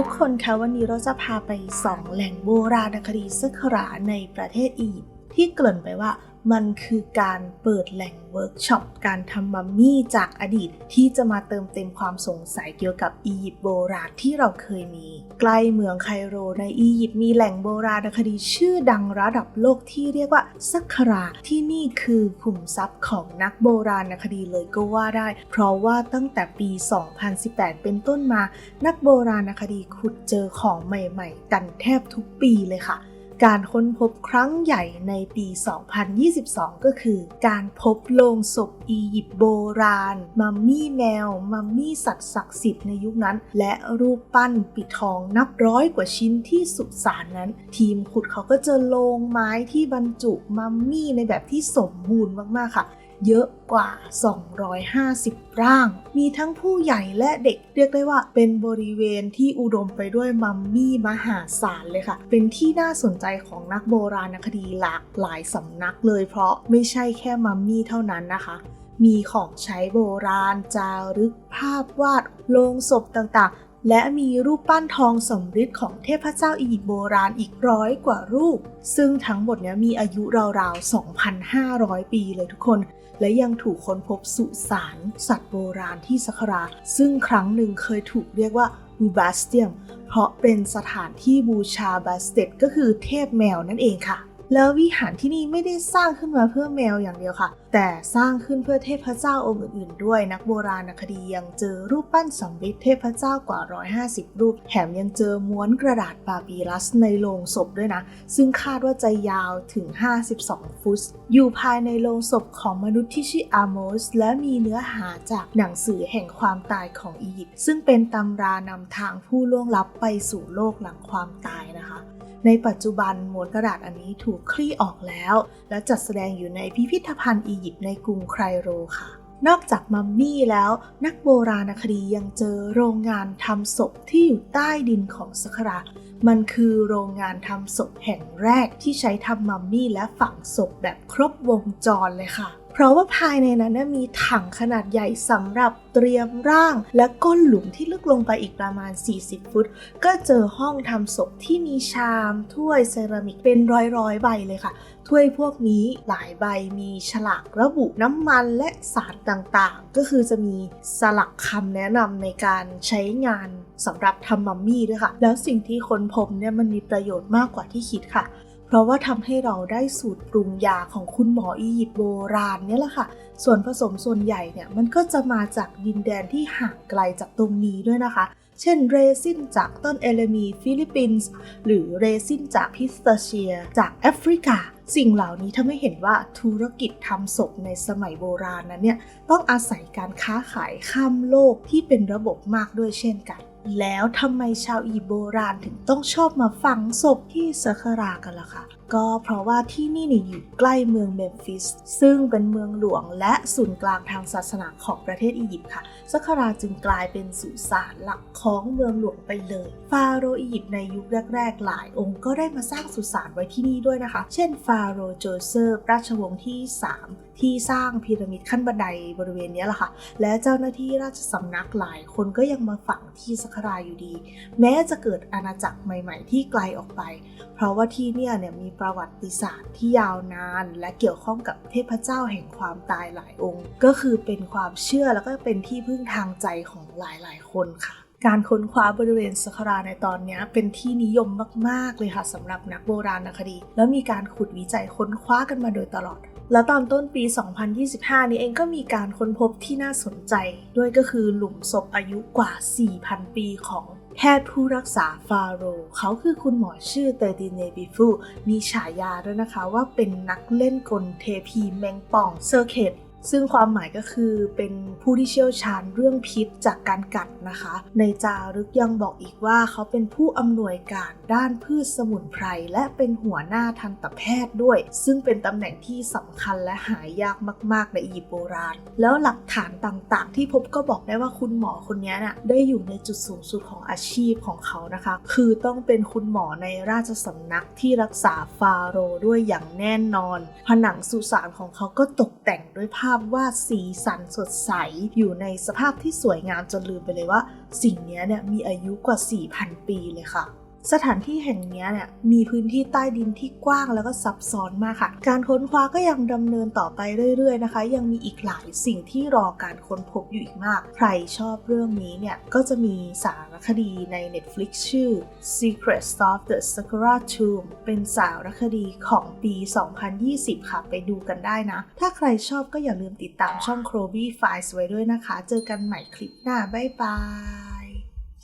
ทุกคนคะวันนี้เราจะพาไปสองแหล่งโบราณคดีสักขราในประเทศอียิปต์ที่เกริ่นไปว่า มันคือการเปิดแหล่งเวิร์กช็อปการทำมัมมี่จากอดีตที่จะมาเติมเต็มความสงสัยเกี่ยวกับอียิปต์โบราณที่เราเคยมี ใกล้เมืองไคโรในอียิปต์มีแหล่งโบราณคดีชื่อดังระดับโลกที่เรียกว่าสักคราที่นี่คือขุมทรัพย์ของนักโบราณคดีเลยก็ว่าได้ เพราะว่าตั้งแต่ปี 2018 เป็นต้นมา นักโบราณคดีขุดเจอของใหม่ ๆ กันแทบทุกปีเลยค่ะ การค้นพบครั้งใหญ่ในปี 2022 ก็คือ การพบโลงศพอียิปต์โบราณ มัมมี่แมว มัมมี่สัตว์ศักดิ์สิทธิ์ในยุคนั้น และรูปปั้นปิดทองนับร้อยกว่าชิ้นที่สุสานนั้น ทีมขุดเขาก็เจอโลงไม้ที่บรรจุมัมมี่ในแบบที่สมบูรณ์มากๆค่ะ เยอะกว่า 250 ร่าง มีทั้งผู้ใหญ่และเด็ก เรียกได้ว่าเป็นบริเวณที่อุดมไปด้วยมัมมี่มหาศาลเลยค่ะ เป็นที่น่าสนใจของนักโบราณคดีหลากหลายสำนักเลย เพราะไม่ใช่แค่มัมมี่เท่านั้นนะคะ มีของใช้โบราณ จารึกภาพวาด โลงศพต่างๆ และมีรูปปั้นทองสำริดของเทพเจ้าอียิปต์โบราณอีกร้อยกว่ารูป ซึ่งทั้งหมดนี้มีอายุราวๆ 2,500 ปีเลยทุกคน และยังถูกค้นพบสุสานสัตว์โบราณที่สักราซึ่งครั้งหนึ่งเคยถูกเรียกว่าบูบาสเตียม เพราะเป็นสถานที่บูชาบาสเตตก็คือเทพแมวนั่นเองค่ะ แล้ววิหารที่นี่ไม่ได้สร้างขึ้นมาเพื่อแมวอย่างเดียวค่ะ แต่สร้างขึ้นเพื่อเทพเจ้าองค์อื่นๆ ด้วย นักโบราณคดียังเจอรูปปั้นสำริดเทพเจ้ากว่า 150 รูป แถมยังเจอม้วนกระดาษปาปีรัสในโลงศพด้วยนะ ซึ่งคาดว่าจะยาวถึง 52 ฟุต อยู่ภายในโลงศพของมนุษย์ที่ชื่ออาโมส และมีเนื้อหาจากหนังสือแห่งความตายของอียิปต์ซึ่งเป็นตำรานำทางผู้ล่วงลับไปสู่โลกหลังความตายนะคะ ในปัจจุบันม้วนกระดาษอันนี้ถูกคลี่ออกแล้ว และจัดแสดงอยู่ในพิพิธภัณฑ์อียิปต์ในกรุงไครโรค่ะ นอกจากมัมมี่แล้ว นักโบราณคดียังเจอโรงงานทำศพที่อยู่ใต้ดินของสักครามันคือโรงงานทำศพแห่งแรกที่ใช้ทำมัมมี่และฝังศพแบบครบวงจรเลยค่ะ เพราะว่าภายในนั้นมีถังขนาดใหญ่สำหรับเตรียมร่าง และก้นหลุมที่ลึกลงไปอีกประมาณ 40 ฟุต ก็เจอห้องทำศพที่มีชาม ถ้วยเซรามิกเป็นร้อยๆ ใบเลยค่ะ ถ้วยพวกนี้หลายใบมีฉลากระบุน้ำมันและสารต่างๆ ก็คือจะมีสลักคำแนะนำในการใช้งานสำหรับทำมัมมี่ด้วยค่ะ แล้วสิ่งที่ค้นพบเนี่ยมันมีประโยชน์มากกว่าที่คิดค่ะ เพราะว่าทำให้เราได้สูตรปรุงยาของคุณหมออียิปต์โบราณเนี่ยแหละค่ะ ส่วนผสมส่วนใหญ่เนี่ยมันก็จะมาจากดินแดนที่ห่างไกลจากตรงนี้ด้วยนะคะ เช่นเรซินจากต้นเอเลมีฟิลิปปินส์หรือเรซินจากพิสตาเชีย จากแอฟริกา สิ่งเหล่านี้ทำให้เห็นว่าธุรกิจทำศพในสมัยโบราณนั้นเนี่ยต้องอาศัยการค้าขายข้ามโลกที่เป็นระบบมากด้วยเช่นกัน แล้วทำไมชาวอียิปต์โบราณถึงต้องชอบมาฝังศพที่สักรากันล่ะคะก็เพราะว่าที่นี่นี่อยู่ใกล้เมืองเมมฟิส ซึ่งเป็นเมืองหลวงและศูนย์กลางทางศาสนาของประเทศอียิปต์ค่ะสักราจึงกลายเป็นสุสานหลักของเมืองหลวงไปเลย ฟาโรห์อียิปต์ในยุคแรก ๆ หลายองค์ก็ได้มาสร้างสุสานไว้ที่นี่ด้วยนะคะ เช่น ฟาโรห์โจเซอร์ราชวงศ์ที่ 3 ที่สร้างพีระมิดขั้นบันไดบริเวณนี้แหละค่ะ และเจ้าหน้าที่ราชสำนักหลายคนก็ยังมาฝังที่สักราอยู่ดี แม้จะเกิดอาณาจักรใหม่ ๆ ที่ไกลออกไป เพราะว่าที่เนี่ยเนี่ยมีประวัติศาสตร์ที่ยาวนาน และเกี่ยวข้องกับเทพเจ้าแห่งความตายหลายองค์ ก็คือเป็นความเชื่อแล้วก็เป็นที่พึ่งทางใจของหลายๆ คนค่ะการค้นคว้าบริเวณสักราในตอนนี้เป็นที่นิยมมาก ๆ เลยค่ะสำหรับนักโบราณคดี แล้วมีการขุดวิจัยค้นคว้ากันมาโดยตลอด แล้วตอนต้นปี 2025 นี้เองก็มีการค้นพบที่น่าสนใจ ด้วยก็คือหลุมศพอายุกว่า 4,000 ปีของแพทย์ผู้รักษาฟาโรห์เขาคือคุณหมอชื่อเตอร์ดินเนบิฟู มีฉายาด้วยนะคะว่าเป็นนักเล่นกลเทพีแมงป่องเซอร์เคต ซึ่งความหมายก็คือเป็นผู้ที่เชี่ยวชาญเรื่องพิษจากการกัดนะคะ ในจารึกยังบอกอีกว่าเขาเป็นผู้อำนวยการด้านพืชสมุนไพรและเป็นหัวหน้าทันตแพทย์ด้วย ซึ่งเป็นตำแหน่งที่สำคัญและหายากมาก ๆ ในอียิปต์โบราณ แล้วหลักฐานต่างๆ ที่พบก็บอกได้ว่าคุณหมอคนนี้น่ะได้อยู่ในจุดสูงสุดของอาชีพของเขานะคะ คือต้องเป็นคุณหมอในราชสำนักที่รักษาฟาโรห์ด้วยอย่างแน่นอน ผนังสุสานของเขาก็ตกแต่งด้วยภาพพว่าสีสันสดใส อยู่ในสภาพที่สวยงามจนลืมไปเลยว่า สิ่งนี้เนี่ยมีอายุกว่า 4,000 ปีเลยค่ะ สถานที่แห่งนี้เนี่ยมีพื้นที่ใต้ดินที่กว้างแล้วก็ซับซ้อนมากค่ะ การค้นคว้าก็ยังดำเนินต่อไปเรื่อย ๆ นะคะ ยังมีอีกหลายสิ่งที่รอการค้นพบอยู่อีกมาก ใครชอบเรื่องนี้เนี่ยก็จะมีสารคดีใน Netflix ชื่อ Secrets of the Sakura Tomb เป็นสารคดีของปี 2020 ค่ะ ไปดูกันได้นะ ถ้าใครชอบก็อย่าลืมติดตามช่อง c r o b y Files ไว้ด้วยนะคะ เจอกันใหม่คลิปหน้า บ๊ายบาย